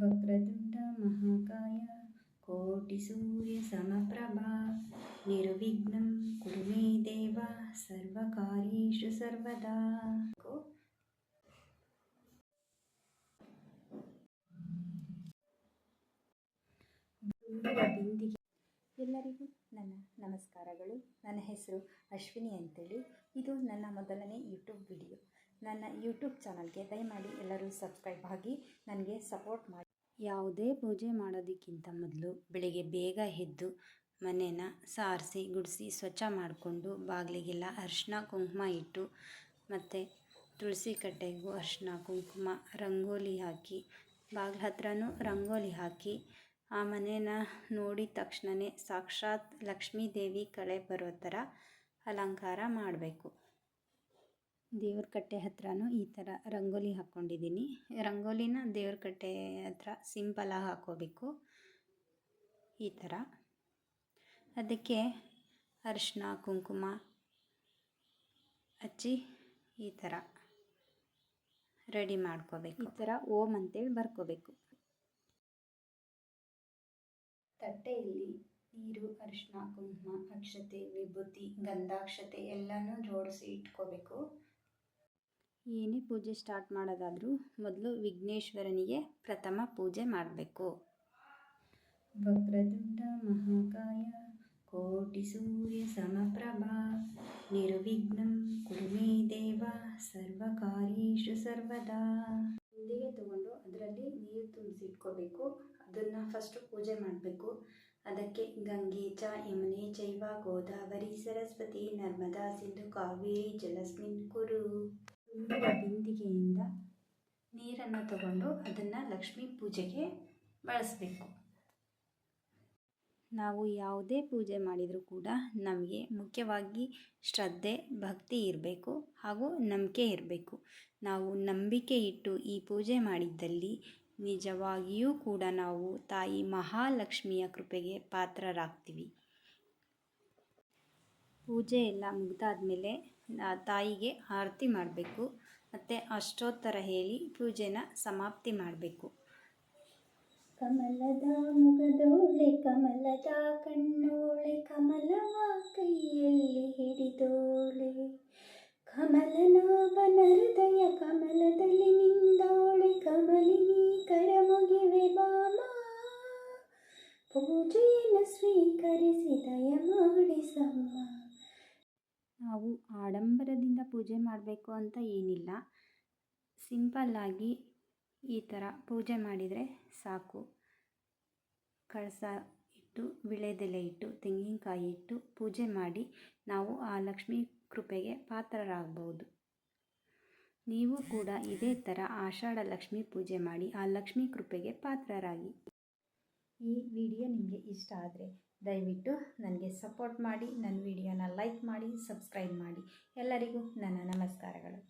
ವಕ್ರತುಂಡ ಮಹಾಕಾಯ ಕೋಟಿ ಸೂರ್ಯ ಸಮಪ್ರಭಾ ನಿರ್ವಿಘ್ನಂ ಕುರು ಮೇ ದೇವ ಸರ್ವಕಾರ್ಯೇಷು ಸರ್ವದಾ ಬಿಂದಿಗೆ ಎಲ್ಲರಿಗೂ ನನ್ನ ನಮಸ್ಕಾರಗಳು. ನನ್ನ ಹೆಸರು ಅಶ್ವಿನಿ ಅಂತೇಳಿ. ಇದು ನನ್ನ ಮೊದಲನೇ ಯೂಟ್ಯೂಬ್ ವಿಡಿಯೋ. ನನ್ನ ಯೂಟ್ಯೂಬ್ ಚಾನಲ್ಗೆ ದಯಮಾಡಿ ಎಲ್ಲರೂ ಸಬ್ಸ್ಕ್ರೈಬ್ ಆಗಿ ನನಗೆ ಸಪೋರ್ಟ್ ಮಾಡಿ. ಯಾವುದೇ ಪೂಜೆ ಮಾಡೋದಕ್ಕಿಂತ ಮೊದಲು ಬೆಳಿಗ್ಗೆ ಬೇಗ ಎದ್ದು ಮನೇನ ಸಾರಿಸಿ, ಗುಡಿಸಿ, ಸ್ವಚ್ಛ ಮಾಡಿಕೊಂಡು ಬಾಗಿಲಿಗೆಲ್ಲ ಅರಿಶಿನ, ಕುಂಕುಮ ಇಟ್ಟು ಮತ್ತು ತುಳಸಿ ಕಟ್ಟೆಗೂ ಅರಿಶಿನ, ಕುಂಕುಮ, ರಂಗೋಲಿ ಹಾಕಿ, ಬಾಗಿಲ ಹತ್ರನೂ ರಂಗೋಲಿ ಹಾಕಿ ಆ ಮನೇನ ನೋಡಿದ ತಕ್ಷಣವೇ ಸಾಕ್ಷಾತ್ ಲಕ್ಷ್ಮೀ ದೇವಿ ಕಳೆ ಬರೋ ಥರ ಅಲಂಕಾರ ಮಾಡಬೇಕು. ದೇವ್ರ ಕಟ್ಟೆ ಹತ್ರನೂ ಈ ಥರ ರಂಗೋಲಿ ಹಾಕ್ಕೊಂಡಿದ್ದೀನಿ. ರಂಗೋಲಿನ ದೇವ್ರ ಕಟ್ಟೆ ಹತ್ರ ಸಿಂಪಲಾಗಿ ಹಾಕ್ಕೋಬೇಕು. ಈ ಥರ. ಅದಕ್ಕೆ ಅರಿಶಿನ ಕುಂಕುಮ ಹಚ್ಚಿ ಈ ಥರ ರೆಡಿ ಮಾಡ್ಕೋಬೇಕು. ಈ ಥರ ಓಮ್ ಅಂತೇಳಿ ಬರ್ಕೋಬೇಕು. ತಟ್ಟೆಯಲ್ಲಿ ನೀರು ಅರಿಶಿನ ಕುಂಕುಮ, ಅಕ್ಷತೆ, ವಿಭೂತಿ, ಗಂಧಾಕ್ಷತೆ ಎಲ್ಲನೂ ಜೋಡಿಸಿ ಇಟ್ಕೋಬೇಕು. ಏನೇ ಪೂಜೆ ಸ್ಟಾರ್ಟ್ ಮಾಡೋದಾದರೂ ಮೊದಲು ವಿಘ್ನೇಶ್ವರನಿಗೆ ಪ್ರಥಮ ಪೂಜೆ ಮಾಡಬೇಕು. ವಕ್ರತುಂಡ ಮಹಾಕಾಯ, ಕೋಟಿ ಸೂರ್ಯ ಸಮಪ್ರಭಾ, ನಿರ್ವಿಘ್ನಂ ಕುರು ಮೇ ದೇವ, ಸರ್ವಕಾರ್ಯೇಷು ಸರ್ವದಾ. ಬಿಂದಿಗೆ ತಗೊಂಡು ಅದರಲ್ಲಿ ನೀರು ತುಂಬಿಸಿಟ್ಕೋಬೇಕು ಅದನ್ನು ಫಸ್ಟು ಪೂಜೆ ಮಾಡಬೇಕು. ಅದಕ್ಕೆ ಗಂಗೆ, ಚ, ಯಮುನೆ ಚೈವ ಗೋದಾವರಿ, ಸರಸ್ವತಿ, ನರ್ಮದಾ, ಸಿಂಧು ಕಾವೇರಿ ಜಲಸ್ಮಿನ್, ಕುರು. ನೀರನ್ನು ತಗೊಂಡು ಅದನ್ನು ಲಕ್ಷ್ಮೀ ಪೂಜೆಗೆ ಬಳಸಬೇಕು. ನಾವು ಯಾವುದೇ ಪೂಜೆ ಮಾಡಿದರೂ ಕೂಡ ನಮಗೆ ಮುಖ್ಯವಾಗಿ ಶ್ರದ್ಧೆ, ಭಕ್ತಿ ಇರಬೇಕು ಹಾಗೂ ನಂಬಿಕೆ ಇರಬೇಕು. ನಾವು ನಂಬಿಕೆ ಇಟ್ಟು ಈ ಪೂಜೆ ಮಾಡಿದ್ದಲ್ಲಿ ನಿಜವಾಗಿಯೂ ಕೂಡ ನಾವು ತಾಯಿ ಮಹಾಲಕ್ಷ್ಮಿಯ ಕೃಪೆಗೆ ಪಾತ್ರರಾಗ್ತೀವಿ. ಪೂಜೆ ಎಲ್ಲ ಮುಗ್ದಾದ್ಮೇಲೆ ತಾಯಿಗೆ ಆರತಿ ಮಾಡಬೇಕು. ಮತ್ತು ಅಷ್ಟೋತ್ತರ ಹೇಳಿ ಪೂಜೆನ ಸಮಾಪ್ತಿ ಮಾಡಬೇಕು. ಕಮಲದ ಮುಗದೋಳೆ ಕಮಲದ ಕಣ್ಣೋಳೆ ಕಮಲವ ಕೈಯಲ್ಲಿ ಹಿಡಿದೋಳೆ. ಕಮಲನಾಭನ ಹೃದಯ ಕಮಲದಲ್ಲಿ ನಿಂದೋಳೆ ಕಮಲಿನಿ ಕರಮುಗಿವೆ ಬಾಮ. ಪೂಜೆಯನ್ನು ಸ್ವೀಕರಿಸಿ ದಯ ಮಾಡಿಸಮ್ಮ ನಾವು ಆಡಂಬರದಿಂದ ಪೂಜೆ ಮಾಡಬೇಕು ಅಂತ ಏನಿಲ್ಲ. ಸಿಂಪಲ್ಲಾಗಿ ಈ ಥರ ಪೂಜೆ ಮಾಡಿದರೆ ಸಾಕು. ಕಳಸ ಇಟ್ಟು, ವಿಳೆದೆಲೆ ಇಟ್ಟು, ತೆಂಗಿನಕಾಯಿ ಇಟ್ಟು ಪೂಜೆ ಮಾಡಿ ನಾವು ಆ ಲಕ್ಷ್ಮಿ ಕೃಪೆಗೆ ಪಾತ್ರರಾಗಬಹುದು ನೀವು ಕೂಡ ಇದೇ ಥರ ಆಷಾಢ ಲಕ್ಷ್ಮಿ ಪೂಜೆ ಮಾಡಿ ಆ ಲಕ್ಷ್ಮಿ ಕೃಪೆಗೆ ಪಾತ್ರರಾಗಿ. ಈ ವಿಡಿಯೋ ನಿಮಗೆ ಇಷ್ಟ ಆದರೆ ದಯವಿಟ್ಟು ನನಗೆ ಸಪೋರ್ಟ್ ಮಾಡಿ ನನ್ನ ವಿಡಿಯೋನ ಲೈಕ್ ಮಾಡಿ ಸಬ್ಸ್ಕ್ರೈಬ್ ಮಾಡಿ. ಎಲ್ಲರಿಗೂ ನನ್ನ ನಮಸ್ಕಾರಗಳು.